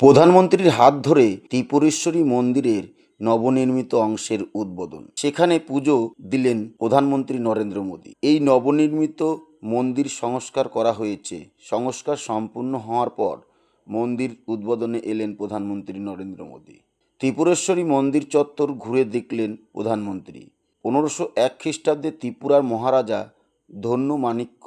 প্রধানমন্ত্রীর হাত ধরে ত্রিপুরেশ্বরী মন্দিরের নবনির্মিত অংশের উদ্বোধন। সেখানে পুজো দিলেন প্রধানমন্ত্রী নরেন্দ্র মোদী। এই নবনির্মিত মন্দির সংস্কার করা হয়েছে। সংস্কার সম্পূর্ণ হওয়ার পর মন্দির উদ্বোধনে এলেন প্রধানমন্ত্রী নরেন্দ্র মোদী। ত্রিপুরেশ্বরী মন্দির চত্বর ঘুরে দেখলেন প্রধানমন্ত্রী। পনেরোশো এক খ্রিস্টাব্দে ত্রিপুরার মহারাজা ধন্য মাণিক্য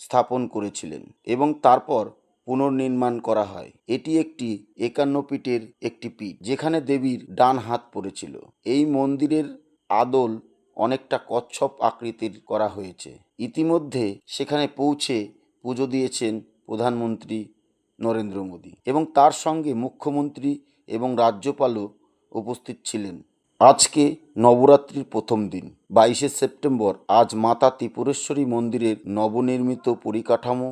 স্থাপন করেছিলেন এবং তারপর পুনর্নির্মাণ করা হয়। এটি একটি একান্ন পীঠের একটি পিঠ, যেখানে দেবীর ডান হাত পড়েছিল। এই মন্দিরের আদল অনেকটা কচ্ছপ আকৃতির করা হয়েছে। ইতিমধ্যে সেখানে পৌঁছে পুজো দিয়েছেন প্রধানমন্ত্রী নরেন্দ্র মোদী এবং তার সঙ্গে মুখ্যমন্ত্রী এবং রাজ্যপালও উপস্থিত ছিলেন। আজকে নবরাত্রির প্রথম দিন। বাইশে সেপ্টেম্বর আজ মাতা ত্রিপুরেশ্বরী মন্দিরের নবনির্মিত পরিকাঠামো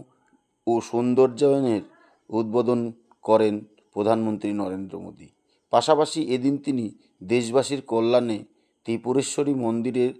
ও সৌন্দর্যায়নের উদ্বোধন করেন প্রধানমন্ত্রী নরেন্দ্র মোদী। পাশাপাশি এদিন তিনি দেশবাসীর কল্যাণে ত্রিপুরেশ্বরী মন্দিরের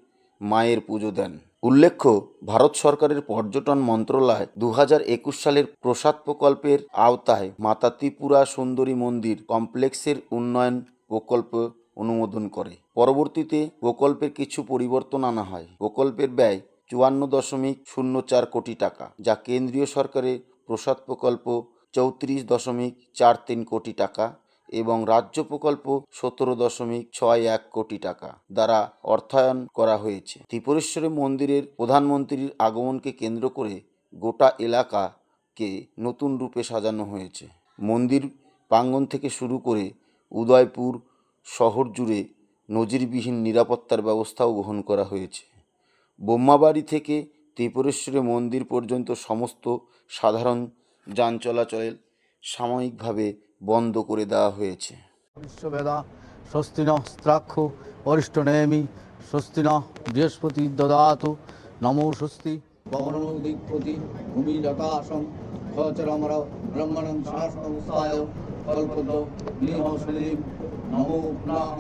মায়ের পুজো দেন। উল্লেখ্য, ভারত সরকারের পর্যটন মন্ত্রণালয় দু একুশ সালের প্রসাদ প্রকল্পের আওতায় মাতা ত্রিপুরা সুন্দরী মন্দির কমপ্লেক্সের উন্নয়ন প্রকল্প অনুমোদন করে। পরবর্তীতে প্রকল্পের কিছু পরিবর্তন আনা হয়। প্রকল্পের ব্যয় চুয়ান্ন দশমিক শূন্য চার কোটি টাকা, যা কেন্দ্রীয় সরকারের প্রসাদ প্রকল্প চৌত্রিশ দশমিক চার তিন কোটি টাকা এবং রাজ্য প্রকল্প সতেরো দশমিক ছয় এক কোটি টাকা দ্বারা অর্থায়ন করা হয়েছে। ত্রিপুরেশ্বরী মন্দিরের প্রধানমন্ত্রীর আগমনকে কেন্দ্র করে গোটা এলাকাকে নতুন রূপে সাজানো হয়েছে। মন্দির প্রাঙ্গণ থেকে শুরু করে উদয়পুর শহর জুড়ে নজিরবিহীন নিরাপত্তার ব্যবস্থাও গ্রহণ করা হয়েছে। বোম্মাবাড়ি থেকে ত্রিপুরেশ্বরী মন্দির পর্যন্ত সমস্ত সাধারণ যান চলাচলের সাময়িকভাবে বন্ধ করে দেওয়া হয়েছে। বিশ্ববেদা স্বস্তি ন স্ত্রাক্ষ, অরিষ্টনেমি স্বস্তি ন বৃহস্পতি দদাতু, নমো স্বস্তি পবনোদিপতি ভূমিরকাশং খচরমর ব্রহ্মণং শাসনমুসায় কল্পদ নিহসলিম নমো প্রাং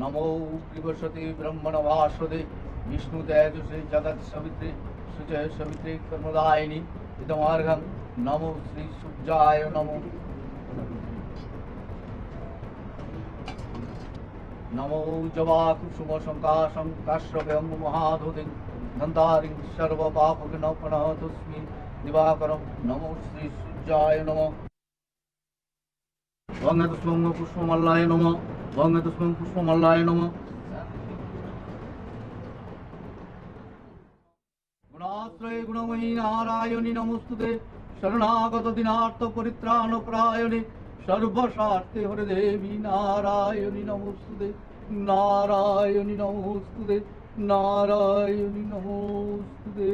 নমো বৃহস্পতি ব্রহ্মণ ভাস্বদে বিষ্ণু তেজসে জগৎ সবিত্রে সুজয় সবিত্রে কর্মদায়িনী ইদমার্ঘম নমো শ্রী সূর্যায় নমো নমো জবা কুসুম শঙ্কাশং কাশ্যপেয়ং মহাধুতিং নমো শ্রী সূর্যায় নম বঙ্গতুষ্মং পুষ্পমল্লায় নম। বঙ্গতুষ্মং পুষ্পমল্লায় নম। গুণাশ্রয়ে গুণময়ী নারায়ণী নমস্তুতে শরণাগত দিনার্থ পরিত্রাণ প্রায়ণে সর্বস্বার্থে হরে দেবী নারায়ণী নমস্তুতে নারায়ণী নমস্তুতে নারায়ণী নমস্তুতে।